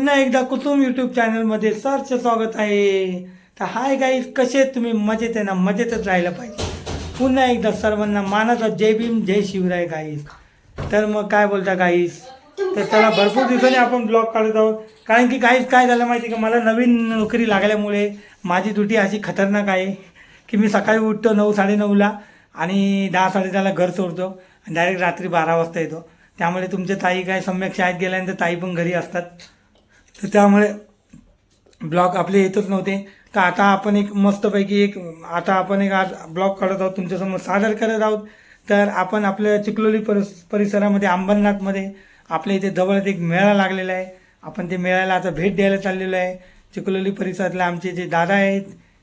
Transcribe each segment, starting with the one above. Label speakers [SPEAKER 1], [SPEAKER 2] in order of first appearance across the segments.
[SPEAKER 1] पुन्हा एकदा कुसुम यूट्यूब चॅनलमध्ये सरचं स्वागत आहे. तर हाय गाईस कसे तुम्ही? मजेत आहे ना? मजेतच राहिलं पाहिजे. पुन्हा एकदा सर्वांना मानाचा जय भीम जय शिवराय गाईस तर मग काय बोलता गाईस तर त्याला भरपूर दिवसांनी आपण ब्लॉग काढत आहोत. कारण की गाईस काय झालं माहिती आहे का? मला नवीन नोकरी लागल्यामुळे माझी ड्युटी अशी खतरनाक आहे की मी सकाळी उठतो नऊ साडेनऊला आणि दहा साडेदहाला घर सोडतो. आणि डायरेक्ट रात्री बारा वाजता येतो. त्यामुळे तुमच्या ताई काय सम्यक शाळेत गेल्यानंतर ताई पण घरी असतात. तर त्यामुळे ब्लॉग आपले येतच नव्हते. तर आता आपण एक मस्तपैकी एक आता आपण एक आज ब्लॉग काढत आहोत तुमच्यासमोर सादर करत आहोत. तर आपण आपल्या चिखलोली परिस परिसरामध्ये अंबरनाथमध्ये आपल्या इथे जवळच एक मेळा लागलेला आहे. आपण ते मेळ्याला आता भेट द्यायला चाललेलो आहे. चिखलोली परिसरातले आमचे जे दादा आहेत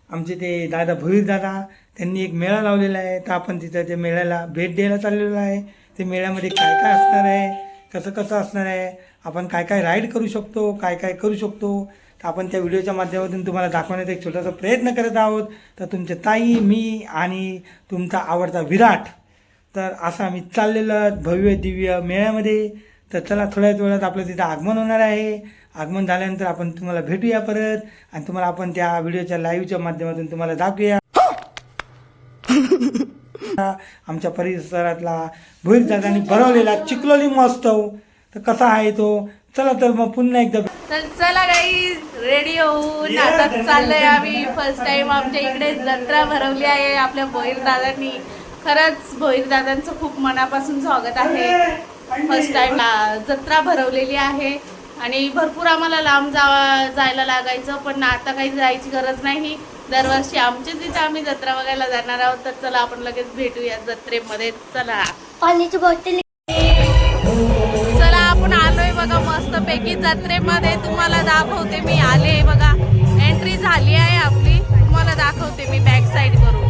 [SPEAKER 1] आमचे ते दादा भोईर दादा त्यांनी एक मेळा लावलेला आहे. तर आपण तिथं त्या मेळ्याला भेट द्यायला चाललेलो आहे. ते मेळ्यामध्ये काय काय असणार आहे? कसं कसं असणार आहे? आपण काय काय राईड करू शकतो? काय काय करू शकतो? तर आपण त्या व्हिडिओच्या माध्यमातून तुम्हाला दाखवण्याचा एक छोटासा प्रयत्न करत आहोत. तर तुमचे ताई मी आणि तुमचा आवडता विराट. तर असं आम्ही चाललेलो आहोत भव्य दिव्य मेळ्यामध्ये. तर चला थोड्याच वेळात आपलं तिथं आगमन होणार आहे. आगमन झाल्यानंतर आपण तुम्हाला भेटूया परत. आणि तुम्हाला आपण त्या व्हिडिओच्या लाईव्हच्या माध्यमातून तुम्हाला दाखवूया. आमच्या परिसरातला भुईर दादांनी भरवलेला चिखलोली महोत्सव तर कसा आहे तो? चला तर मग पुन्हा एकदा
[SPEAKER 2] तर चला काही रेडी होऊन आता चाललोय आम्ही. फर्स्ट टाइम आमच्या इकडे जत्रा भरवली आहे आपल्या भोईर दादांनी. खरंच भोईर दादांचं खूप मनापासून स्वागत आहे. फर्स्ट टाइम जत्रा भरवलेली आहे. आणि भरपूर आम्हाला लांब जावा जायला लागायचं पण आता काही जायची गरज नाही. दरवर्षी आमच्या तिथे आम्ही जत्रा बघायला जाणार आहोत तर चला आपण लगेच भेटूया जत्रेमध्ये. चला.
[SPEAKER 3] पाण्याची बॉटल
[SPEAKER 2] चला आपण आलोय बघा मस्त पैकी जत्रेमध्ये. तुम्हाला दाखवते मी आले बघा. एंट्री झाली आहे आपली. तुम्हाला दाखवते मी बॅक साईड करून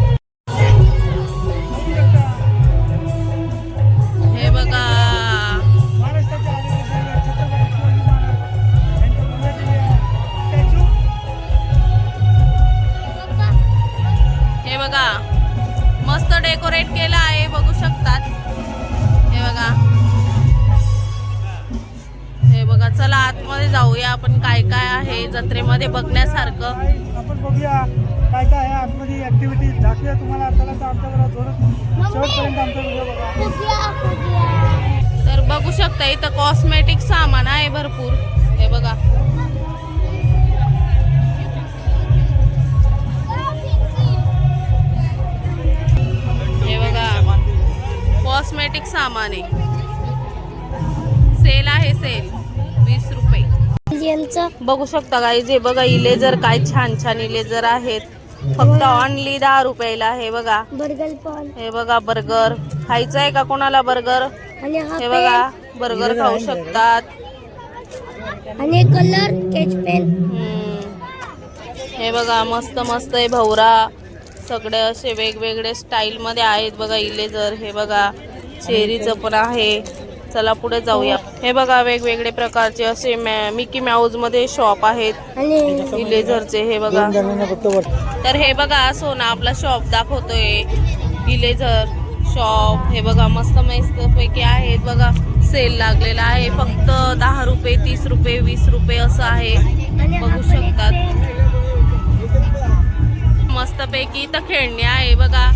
[SPEAKER 2] चला आतमध्ये जाऊया आपण काय काय आहे जत्रेमध्ये बघण्यासारखं.
[SPEAKER 1] आपण बघूया काय काय आहे आतमध्ये ऍक्टिव्हिटी दाखवूया तुम्हाला. चला तर आमच्या बरोबर थोडं शेवटपर्यंत आमचा व्हिडिओ बघा.
[SPEAKER 3] फुगया फुगया
[SPEAKER 2] तर बघू शकता इथं कॉस्मेटिक सामान आहे भरपूर. हे बघा. हे बघा. कॉस्मेटिक सामान आहे. सेल आहे सेल वीस रुपये.
[SPEAKER 3] यांचं
[SPEAKER 2] बघू शकता गाई जे बघा इलेजर काय छान छान इलेजर आहेत. फक्त ऑनली दहा रुपयाला हे बघा.
[SPEAKER 3] बर्गर पण.
[SPEAKER 2] हे बघा बर्गर खायचं आहे का कोणाला बर्गर
[SPEAKER 3] हा
[SPEAKER 2] बघा बर्गर खाऊ शकतात.
[SPEAKER 3] आणि कलर पेन
[SPEAKER 2] हम्म. हे बघा मस्त मस्त आहे भवरा. सगळे असे वेगवेगळे स्टाईल मध्ये आहेत बघा इलेजर हे बघा चेरीचं पण आहे. चला पुढे जाऊया. हे बघा वेगवेगळे प्रकारचे असे मॅ- मिकी माऊजमध्ये शॉप आहेत.
[SPEAKER 3] आणि
[SPEAKER 2] इलेझरचे हे बघा. तर हे बघा सोना आपला शॉप दाखवतोय. इलेझर शॉप हे बघा मस्त मस्त पैकी आहेत बघा. सेल लागलेला आहे. फक्त दहा रुपये तीस रुपये वीस रुपये असं आहे. बघू शकतात. मस्त पैकी इथं खेळणी आहे बघा.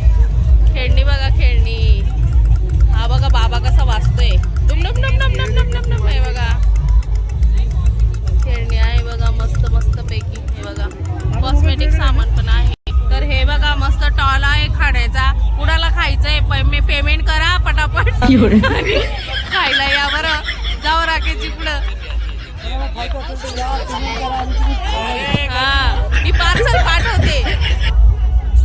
[SPEAKER 2] खेळणी बघा खेळणी. हा बघा बाबा कसा वाचतोय. डुमडुम डुमडुम डुमडुम बघा. खेळणी आहे बघा मस्त मस्त हे बघा. कॉस्मेटिक सामान पण आहे. तर हे बघा मस्त टॉल आहे खाण्याचा. कुणाला खायचंय पे पेमेंट करा पटापट. खायला या जाऊ राखेची पुढं. मी पार्सल पाठवते.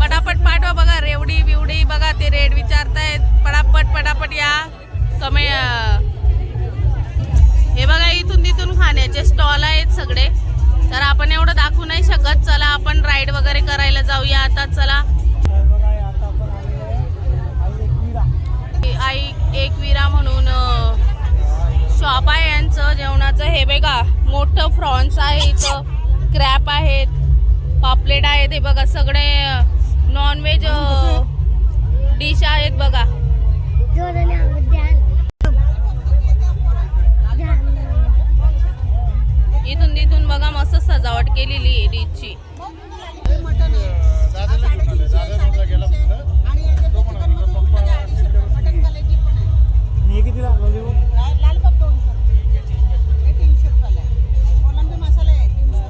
[SPEAKER 2] पटापट पाठवा बघा रेवडी बिवडी बघा ते रेड विचार कमी हे बघा इथून तिथून खाण्याचे स्टॉल आहेत सगळे. तर आपण एवढं दाखवू नाही शकत. चला आपण राईड वगैरे करायला जाऊया. आता चला.
[SPEAKER 1] आई एक विरा
[SPEAKER 2] म्हणून शॉप आहे यांचं जेवणाचं. हे बघा मोठं फ्रॉन्स आहे इथं. क्रॅप आहेत. पापलेट आहेत. हे बघा सगळे नॉनव्हेज डिश आहेत बघा. इथून बघा मस्त सजावट केलेली आहे
[SPEAKER 1] हो?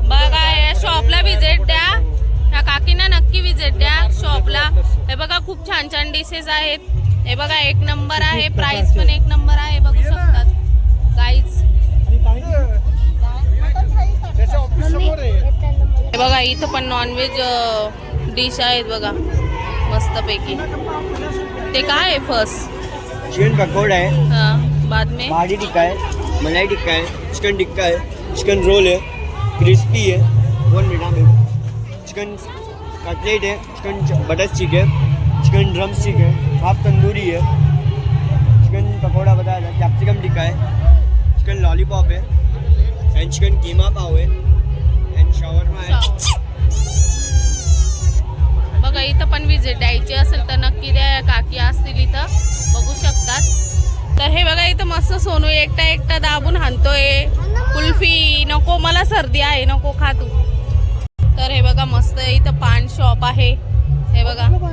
[SPEAKER 2] बघा या शॉपला व्हिजिट द्या. ह्या काकींना नक्की व्हिजिट द्या शॉपला हे बघा खूप छान छान डिशेस आहेत. हे बघा एक नंबर आहे. प्राइस पण एक नंबर आहे बघू शकतात. हे बघा इथं पण नॉनव्हेज डिश आहेत बघा मस्तपैकी. ते काय आहे फ़र्स्ट
[SPEAKER 4] चिकन पकौड़ा है
[SPEAKER 2] हा बाद में
[SPEAKER 4] पहाड़ी टिक्का है मलाई टिक्का है चिकन टिक्का है चिकन रोल है क्रिस्पी है वन मिनट में चिकन कटलेट है चिकन बटर स्टिक है चिकन ड्रम स्टिक है हाफ़ तंदूरी है चिकन पकौड़ा बताया था कैप्सिकम टिक्का है चिकन लॉलीपॉप है एंड चिकन कीमा पाव है है
[SPEAKER 2] बघा इथं पण विजिट द्यायची असेल तर नक्की द्या. काकी असतील इथं. बघू शकतात. तर हे बघा इथं मस्त सोनू एकटा एकटा दाबून हाणतोय. कुल्फी. नको मला सर्दी आहे. नको खा तू. तर हे बघा मस्त इथं पान शॉप आहे. हे बघा.
[SPEAKER 5] मगई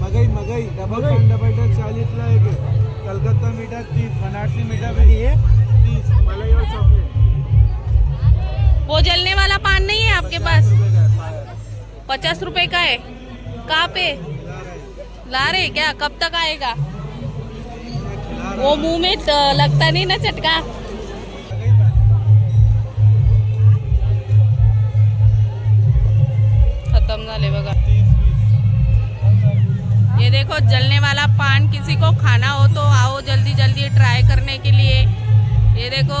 [SPEAKER 5] मगई मगई. डबल पान डबल एक कलकत्ता मीठा तीस बनारसी मीठा भी है तीस. मलाई और चॉकलेट
[SPEAKER 2] वो जलने वाला पान नहीं है आपके पास। पचास रुपए का है। कहाँ पे? ला रहे क्या? कब तक आएगा? वो मुँह में लगता नहीं ना चटका। खत्म झाले बघा ये देखो, जलने वाला पान किसी को खाना हो तो आओ जल्दी जल्दी ट्राई करने के लिए। ये देखो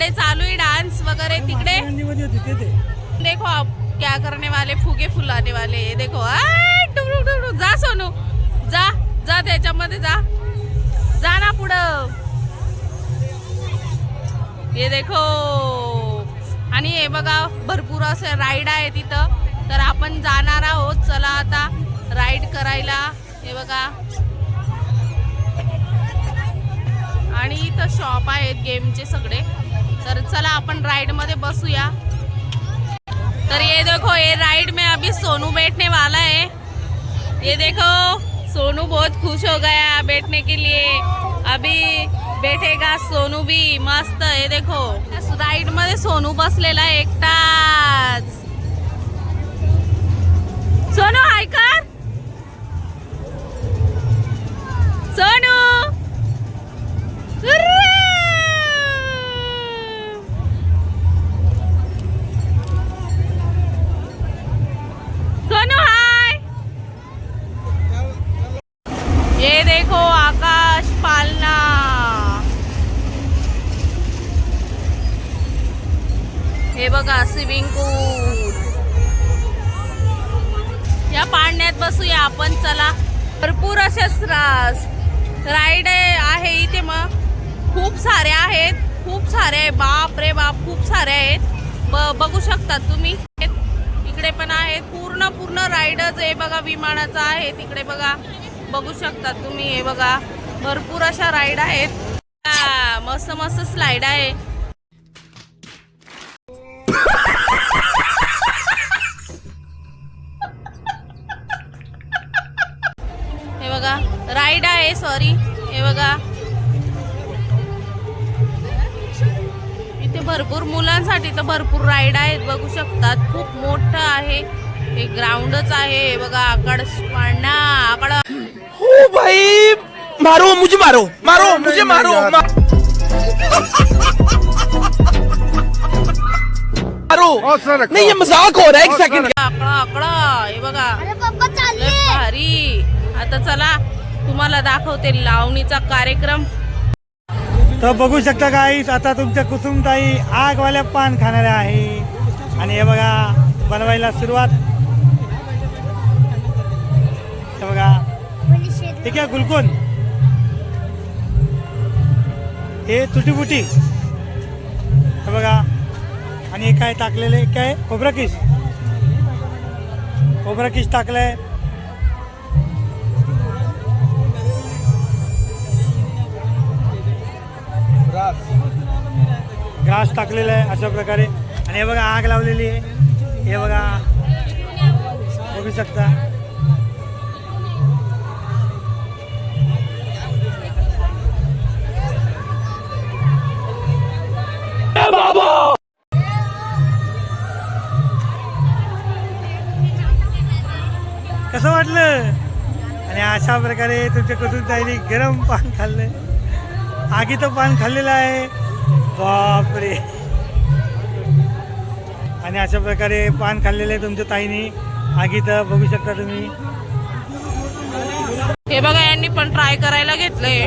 [SPEAKER 2] इकडे चालू आहे डान्स वगैरे तिकडे. देखो आप क्या करने वाले फुगे फुलाने वाले ये देखो. जा सोनू. जा जा त्याच्यामध्ये जा. जा ना पुढं. हे देखो. आणि हे बघा भरपूर असे राईड आहे तिथं. तर आपण जाणार आहोत. चला आता राईड करायला. हे बघा. आणि इथं शॉप आहेत गेमचे सगळे. तर चला आपण राईडमध्ये बसूया. तर ये देखो ये राइड में अभी सोनू बैठने वाला है. ये देखो सोनू बहुत खुश हो गया बैठने के लिए. अभी बैठेगा सोनू भी मस्त हे देखो. राईडमध्ये सोनू बसलेला आहे एकटाच. सोनू हाय कर. सोनू. बघा स्विमिंग पूल या पाण्यात बसूया आपण चला. भरपूर असेच राईड आहे इथे मग. खूप सारे आहेत खूप सारे आहे. बाप रे बाप खूप सारे आहेत. ब बघू शकतात तुम्ही. इकडे पण आहेत. पूर्ण पूर्ण राईडच आहे बघा विमानाचा आहे. तिकडे बघा बघू शकतात तुम्ही हे बघा. भरपूर अशा राईड आहेत. मस्त मस्त स्लाइड आहे. बघा. राईड आहे सॉरी हे बघा. इथे भरपूर मुलांसाठी तर भरपूर राईड आहेत बघू शकतात. खूप मोठं आहे. हे ग्राउंडच आहे. हे बघा आकाड पाळणा आकाड
[SPEAKER 4] ओ भाई
[SPEAKER 6] मारो मुझे मारो मारो मुझे मारो मारो. नहीं ये मजाक हो रहा है एक सेकंड
[SPEAKER 2] आकडा आकडा हे बघा.
[SPEAKER 3] अरे पप्पा
[SPEAKER 2] लय
[SPEAKER 3] चालले
[SPEAKER 2] भारी. आता चला तुम्हाला दाखवते लावणीचा कार्यक्रम.
[SPEAKER 1] तर बघू शकता काही आता तुमच्या कुसुमताई आगवाल्या पान खाणाऱ्या आहे. आणि हे बघा बनवायला सुरुवात. हे बघा. ठीक आहे गुलकोन. हे तुटीबुटी. हे बघा. आणि हे काय आहे काय? खोबरा किश खोबरा किश टाकलंय. ग्रास टाकलेला आहे अशा प्रकारे. आणि हे बघा आग लावलेली आहे. हे बघा. बघू शकता. कसं वाटलं? आणि अशा प्रकारे तुमच्या कसून ताईने गरम पान खाल्लं आगीचं पान खाल्लेलं आहे. बापरे. आणि अशा प्रकारे पान खाल्लेलं आहे तुमच्या ताईने. आगीचं बघू शकता तुम्ही.
[SPEAKER 2] हे बघा यांनी पण ट्राय करायला घेतलंय.